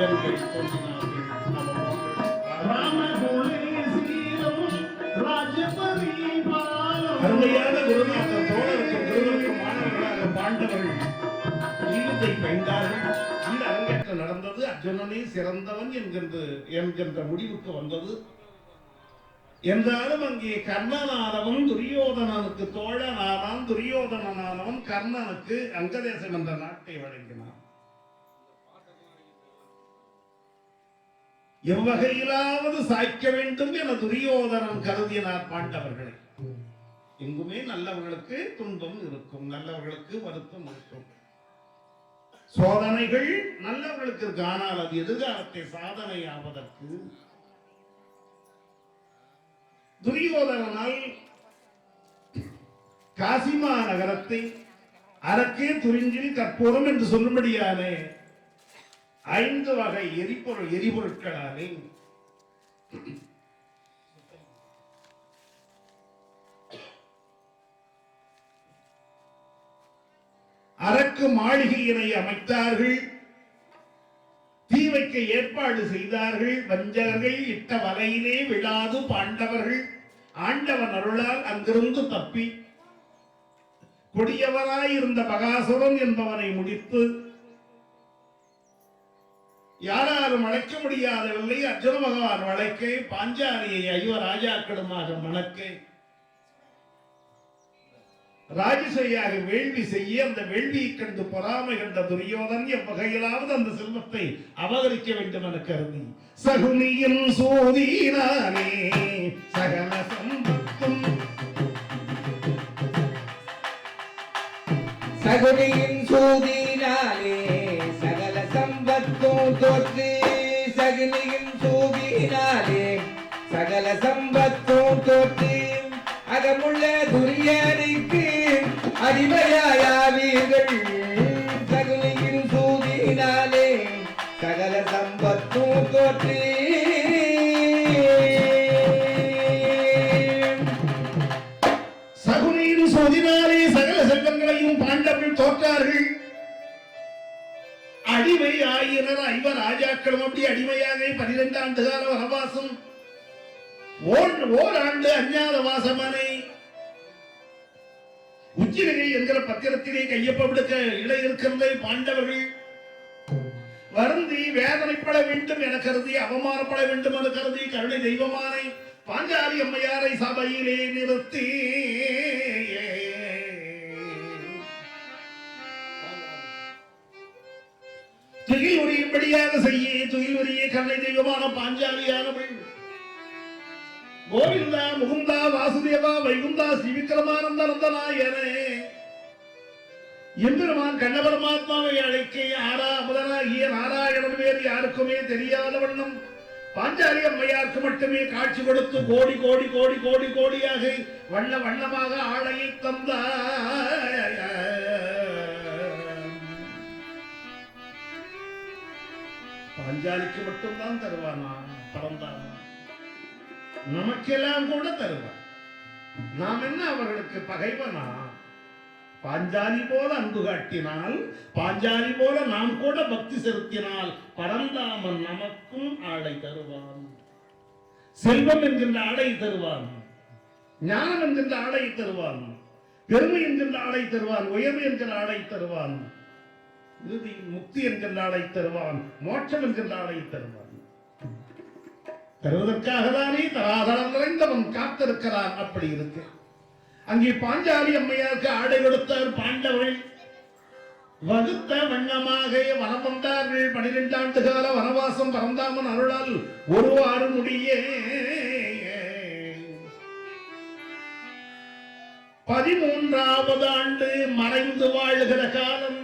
தேவர்கள் அருமையான குருநாதர் தோழருக்கும் குருவிற்கும் மாணவர்களாக பாண்டவர்கள் ஜீவத்தை பயின்றார்கள் அந்த அரங்கேற்றம் நடந்தது. அர்ஜுனனே சிறந்தவன் என்கின்ற என்கின்ற முடிவுக்கு வந்தது. என்றாலும் அங்கே கர்ணனானவன் துரியோதனனுக்கு தோழனானான் துரியோதனனானவன் கர்ணனுக்கு அங்கதேசம் என்ற நாட்டை வழங்கினான். எவ்வகையிலாவது சாய்க்க வேண்டும் என துரியோதனன் கருதினார் பாண்டவர்களை. எங்குமே நல்லவர்களுக்கு துன்பம் இருக்கும் நல்லவர்களுக்கு வருத்தம் இருக்கும். சோதனைகள் நல்லவர்களுக்கு இருக்கு ஆனால் அது எதிர்காலத்தை சாதனை ஆவதற்கு துரியோதனால் காசிமா நகரத்தை அரக்கே துரிஞ்சில் கற்பூரம் என்று சொல்லும்படியானே ஐந்து வகை எரிபொருள் எரிபொருட்களாலே அரக்கு மாளிகையினை அமைத்தார்கள். தீ வைக்க ஏற்பாடு செய்தார்கள். வஞ்சகர்கள் இட்ட வலையிலே விழாது பாண்டவர்கள். ஆண்டவன் அருளால் அங்கிருந்து தப்பி கொடியவராயிருந்த பகாசுரன் என்பவனை முடித்து யாராலும் அழைக்க முடியாதவில்லை. அர்ஜுன பகவான் வழக்கை பாஞ்சாலியை ஐயோ ராஜாக்களுமாக மணக்கை. ராஜசையாக வேள்வி செய்ய அந்த வேள்வியை கண்டு பொறாமை கண்ட துரியோதன் எவ்வகையிலாவது அந்த செல்வத்தை அபகரிக்க வேண்டும் என கருதி. சகுனியும் சோதீனானே சகல சம்பத்தும் சகுனியின் சோதீனானே சம்பத்தும் தோற்று அகமுள்ள துரியனுக்கு அடிமையாயாவீர்கள். சகுனியின் சூதினாலே சகல சம்பத்தும் தோற்று. சகுனியின் சூதினாலே சகல செல்வங்களையும் பாண்டவர்கள் தோற்றார்கள். அடிமை ஆயினர் ஐவர் ராஜாக்களும் அப்படி அடிமையாக பனிரெண்டு ஆண்டு கால வனவாசம் ஓராண்டு அஞ்ஞாத வாசமனை என்கிற பத்திரத்திலே கையொப்பமிடுக்க இட இருக்கின்ற பாண்டவர்கள் வருந்தி வேதனைப்பட வேண்டும் என கருதி அவமானப்பட வேண்டும் என கருதி கருணை தெய்வமானை பாஞ்சாலி அம்மையாரை சபையிலே நிறுத்தி. துயில் உரியும்படியாக செய்ய துயில் உரிய கருணை தெய்வமான பாஞ்சாலியானவள். கோவிந்தா முகுந்தா வாசுதேவா வைகுந்தா ஸ்ரீவிக்ரமானந்த நந்தனாயனே எம்பெருமான் கண்ண பரமாத்மாவை அழைக்க ஆரா முதலாகிய நாராயணன் வேறு யாருக்குமே தெரியாத வண்ணம் பாஞ்சாலி அம்மையாருக்கு மட்டுமே காட்சி கொடுத்து கோடி கோடி கோடி கோடி கோடியாக வண்ண வண்ணமாக ஆளையை தந்தார் பாஞ்சாலிக்கு மட்டும்தான் தருவானா? பரந்தான் நமக்கெல்லாம் கூட தருவான் நாம் என்ன அவர்களுக்கு பகைவனா? பாஞ்சாலி போல அன்பு காட்டினால் பாஞ்சாலி போல நாம் கூட பக்தி செலுத்தினால் பரந்தாமன் நமக்கும் ஆடை தருவான். செல்வம் என்கின்ற ஆடை தருவான். ஞானம் என்கின்ற ஆடை தருவான். பெருமை என்கின்ற ஆடை தருவான். உயர்வு என்கின்ற ஆடை தருவான். இறுதி முக்தி என்கின்ற ஆடை தருவான். மோட்சம் என்கின்ற ஆடை தருவான். தருவதற்காக தானே தராதரம் நிறைந்தவன் காத்திருக்கிறான். அப்படி இருக்கு. அங்கே பாஞ்சாலி அம்மையாருக்கு ஆடை கொடுத்தார் பாண்டவர்கள். வகுத்த வண்ணமாக வனம் வந்தார்கள். பனிரெண்டு ஆண்டு கால வனவாசம் பரந்தாமன் அருளால் ஒரு ஆறு முடியே. பதிமூன்றாவது ஆண்டு மறைந்து வாழ்கிற காலம்.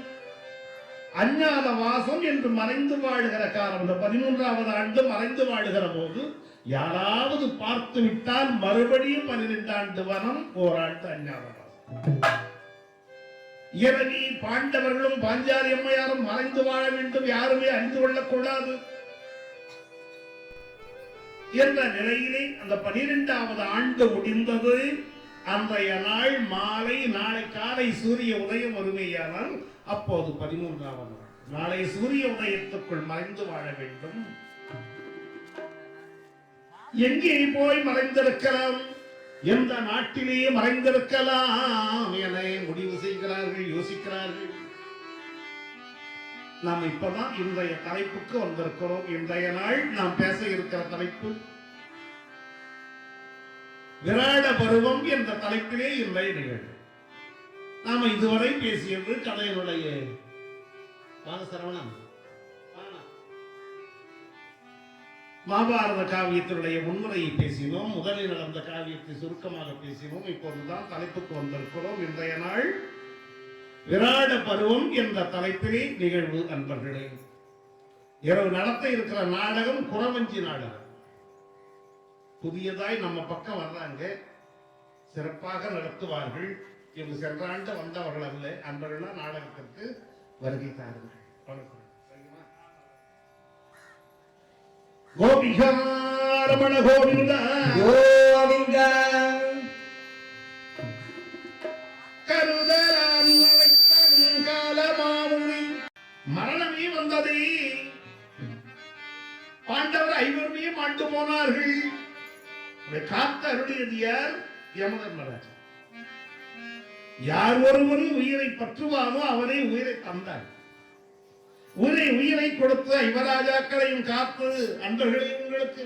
அஞ்ஞான வாசம் என்று மறைந்து வாழுகிற காலம். இந்த பதிமூன்றாவது ஆண்டு மறைந்து வாழுகிற போது யாராவது பார்த்து விட்டால் மறுபடியும் பன்னிரெண்டு ஆண்டு வனம் ஓராண்டு அஞ்ஞான வாசம் இரவி பாண்டவர்களும் பாஞ்சாரி அம்மையாரும் மறைந்து வாழ வேண்டும் யாருமே அறிந்து கொள்ளக்கூடாது. என்ற நிலையிலே அந்த பனிரெண்டாவது ஆண்டு முடிந்தது. அன்றைய நாள் மாலை நாளை காலை சூரிய உதயம் வருமையானால் அப்போது பதிமூன்றாவது நாளை. சூரிய உதயத்துக்குள் மறைந்து வாழ வேண்டும். எங்கே போய் மறைந்திருக்கலாம்? எந்த நாட்டிலே மறைந்திருக்கலாம் என முடிவு செய்கிறார்கள் யோசிக்கிறார்கள். நாம் இப்பதான் இன்றைய தலைப்புக்கு வந்திருக்கிறோம். இன்றைய நாள் நாம் பேச இருக்கிற தலைப்பு விராட பருவம் என்ற தலைப்பிலே இல்லை நிகழ்வு நாம இதுவரை பேசியது கதையினுடைய வாங்க சரவணன் மகாபாரத காவியத்தினுடைய முன்முறையை பேசினோம் முதலில் நடந்த காவியத்தை சுருக்கமாக பேசினோம் இப்பொழுதுதான் தலைப்புக்கு வந்திருக்கிறோம். இன்றைய நாள் விராட பருவம் என்ற தலைப்பிலே நிகழ்வு அன்பர்களே. இரவு நடத்த இருக்கிற நாடகம் குறவஞ்சி நாடகம். புதியதாய் நம்ம பக்கம் வர்றாங்க. சிறப்பாக நடத்துவார்கள் இவங்க சென்ற ஆண்டு வந்தவர்கள் அல்ல அன்பர்களா நாடகத்திற்கு வருகை தாருங்கள். வணக்கம்? கோபிகா ரமண கோவிந்தா. மரணமே வந்ததே. பாண்டவர் ஐவருமே மாண்டு போனார்கள். காத்த அருளியது யார் யமதர்மராஜா. யார் ஒருவன் உயிரை பற்றுவானோ அவனை உயிரை தந்தார். உயிரை உயிரை கொடுத்த யுவராஜாக்களையும் காத்து அன்பர்களையும் உங்களுக்கு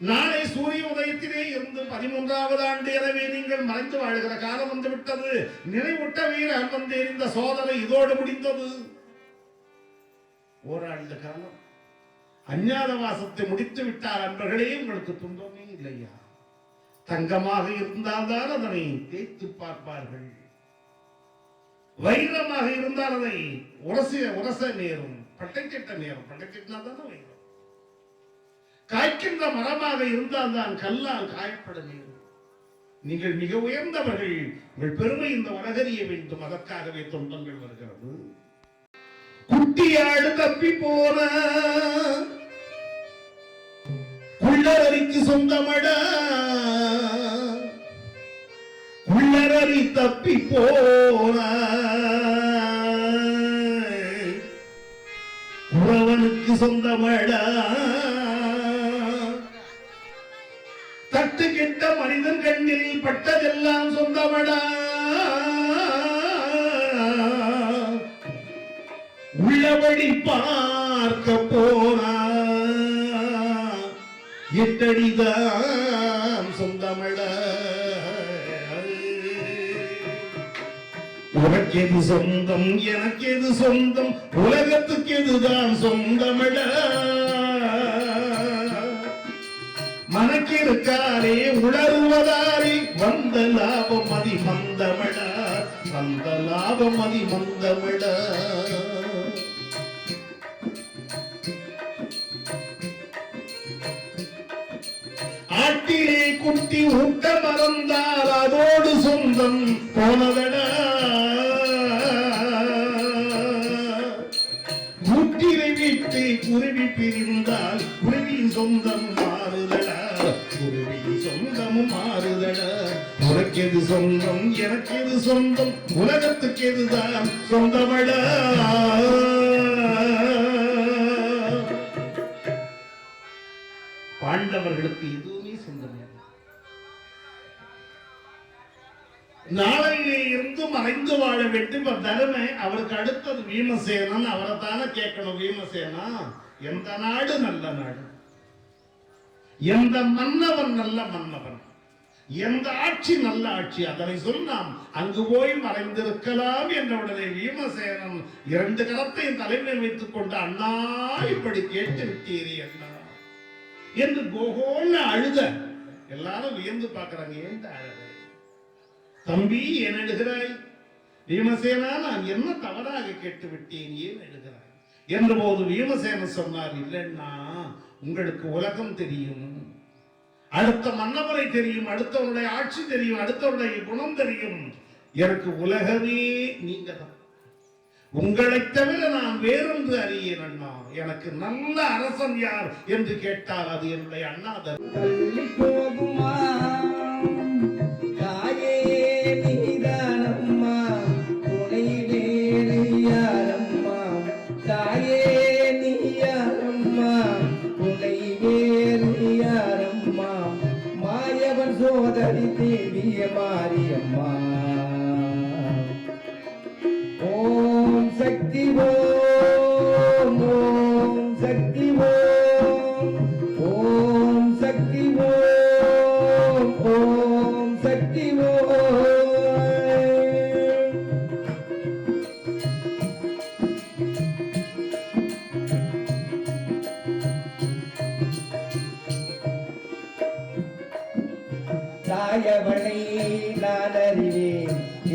நாளை சூரிய உதயத்திலே இருந்து பதிமூன்றாவது ஆண்டு எனவே நீங்கள் மறைந்து வாழ்கிற காலம் வந்து விட்டது நினைவுட்ட வீரன் வந்து சோதனை இதோடு முடிந்தது. ஓராண்டு காலம் அஞ்ஞாத வாசத்தை முடித்து விட்டார் அன்பர்களே உங்களுக்கு துன்பமே இல்லையா? தங்கமாக இருந்தால்தான் அதனை தேய்த்து பார்ப்பார்கள். வைரமாக இருந்தால் அதை உரச உரச நேரும். பட்டைக்கெட்ட நேரம். பட்டைக்கெட்டினா தானே வைரம். காய்க்கின்ற மரமாக இருந்தால் தான் கல்லால் காயப்பட நேரும். நீங்கள் மிக உயர்ந்தவர்கள். உங்கள் பெருமை இந்த உலகறிய வேண்டும். அதற்காகவே துன்பங்கள் வருகிறது. குட்டியாடு தப்பி போன குள்ளவரிக்கு சொந்தமடா குள்ளரறி தப்பி போன. உறவனுக்கு சொந்தமடா. தட்டு கெட்ட மனிதன் கண்ணில் பட்டதெல்லாம் சொந்தமடா. உள்ளபடி பார்க்க போனா. எட்டடிதான் சொந்தமடா. உனக்கு எது சொந்தம் எனக்கு எது சொந்தம்? உலகத்துக்கு எதுதான் சொந்தமிட மனக்கிருக்காரே உணர்வதாரி வந்த லாபம் மதி மந்தமிட. வந்த லாபம் மதி மந்தமிட. ஆட்டிலே குட்டி உட்ட மறந்தால் அதோடு சொந்தம் போனதடா. குருவி பிரிந்தால் குருவி சொந்தம் மாறுதடா குருவி சொந்தம் மாறுதடா உனக்கு எது சொந்தம் எனக்கு எது சொந்தம்? உலகத்துக்கு எதுதான் சொந்தமடா பாண்டவர்களுக்கு எதுவுமே சொந்தமே நாளையிலே இருந்து மறைந்து வாழ வேண்டும். தருமை அவருக்கு அடுத்தது பீமசேனன் அவரை தானே கேட்கணும் பீமசேனா எந்த நாடு நல்ல நாடு? எந்த மன்னவன் நல்ல மன்னவன்? எந்த ஆட்சி நல்ல ஆட்சி? அதனை சொன்னாம் அங்கு போய் மறைந்திருக்கலாம் என்ற உடனே வீமசேனன் இரண்டு கரத்தையும் தலைமையில் வைத்துக் கொண்டு அண்ணா இப்படி கேட்டு விட்டீரே அண்ணா என்று கோகோன்னு அழுத எல்லாரும் வியந்து பார்க்கறாங்க ஏன் அழகு? தம்பி ஏன் எழுகிறாய் வீமசேனா நான் என்ன தவறாக கேட்டு விட்டேன் ஏன் எழுகிறாய் என்றபோது போது சொன்னார் இல்லைன்னா உங்களுக்கு உலகம் தெரியும். அடுத்த மன்னமுறை தெரியும் அடுத்தவனுடைய ஆட்சி தெரியும் அடுத்தவனுடைய குணம் தெரியும். எனக்கு உலகமே நீங்க தான் உங்களைத் தவிர நான் வேறொன்று அறியேன் அண்ணா. எனக்கு நல்ல அரசன் யார்? என்று கேட்டால் அது என்னுடைய அண்ணா தரும்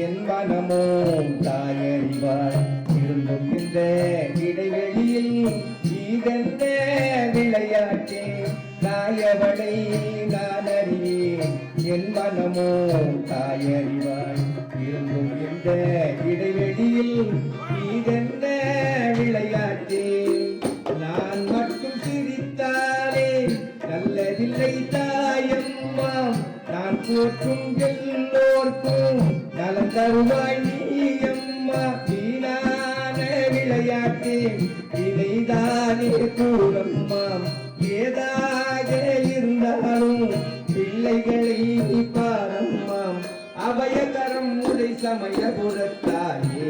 என் மனமோ தாயறிவாய். இருந்தும் இந்த இடைவெளியில் இதெந்த விளையாட்டே. தாயவளை நான் அறிவேன் என் மனமோ தாயறிவாய். இருந்தும் இந்த இடைவெளியில் நலம் தருவாய் நீயம்மா வீணான விளையாட்டே இதைதானே கூறம்மா. ஏதாக இருந்தாலும் பிள்ளைகளை நீ பாரம்மா. அபயகரம் உரை சமயபுரத்தாயே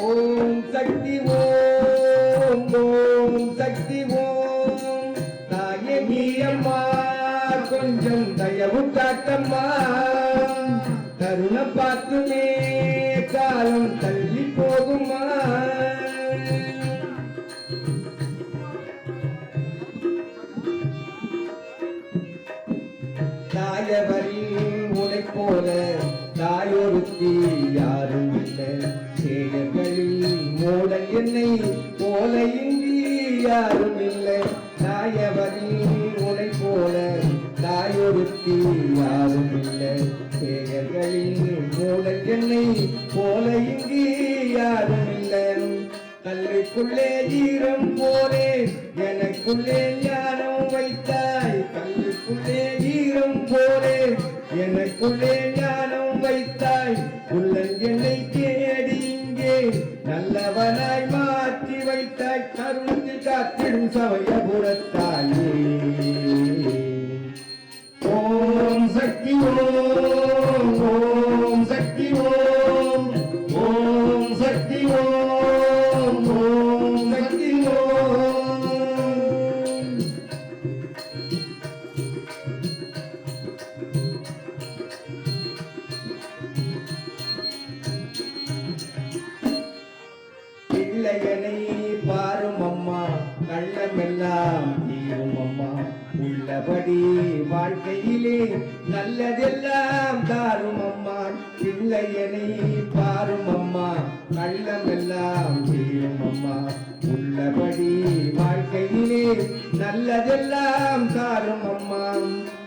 ஓம் சக்தி ஓம் ஓம் சக்தி ஓம். தாயே நீ அம்மா கொஞ்சம் தயவு காட்டம்மா. யாரும் இல்லை சேயர்களில் போல இங்கு யாரும் இல்லை கல்லுக்குள்ளே ஈரம் போலே எனக்குள்ளே ஞானம் வைத்தாய் கல்லுக்குள்ளே ஈரம் போலே எனக்குள்ளே ஞானம் வைத்தாய் உள்ளன் தேடி இங்கே நல்லவனாய் மாற்றி வைத்தாய் கருணத்தில் காத்திடும் சமயபுரத்தாயே. ஓம் நல்லதெல்லாம் தாரும் அம்மா. பிள்ளையனை பாரும் அம்மா. கள்ளமெல்லாம் தீரும் அம்மா. உள்ளபடி வாழ்க்கையிலே நல்லதெல்லாம் தாரும் அம்மா.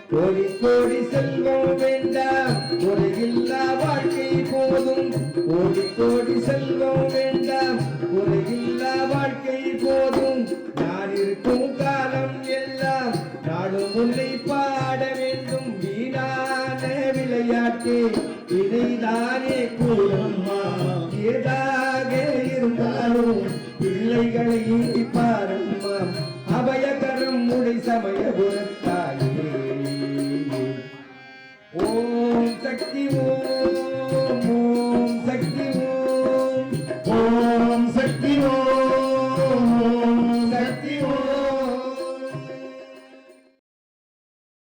கோடி கோடி செல்வம் வேண்டாம். குறையில்லா வாழ்க்கை போதும். கோடி கோடி செல்வம் வேண்டாம். குறையில்லா வாழ்க்கை போதும். நான் இருக்கும் காலம் எல்லாம் நாடும் உன்னை பாடவே விளையாட்டே இதைதானே கூறம்மா ஏதாக இருந்தாலும் பிள்ளைகளை பார்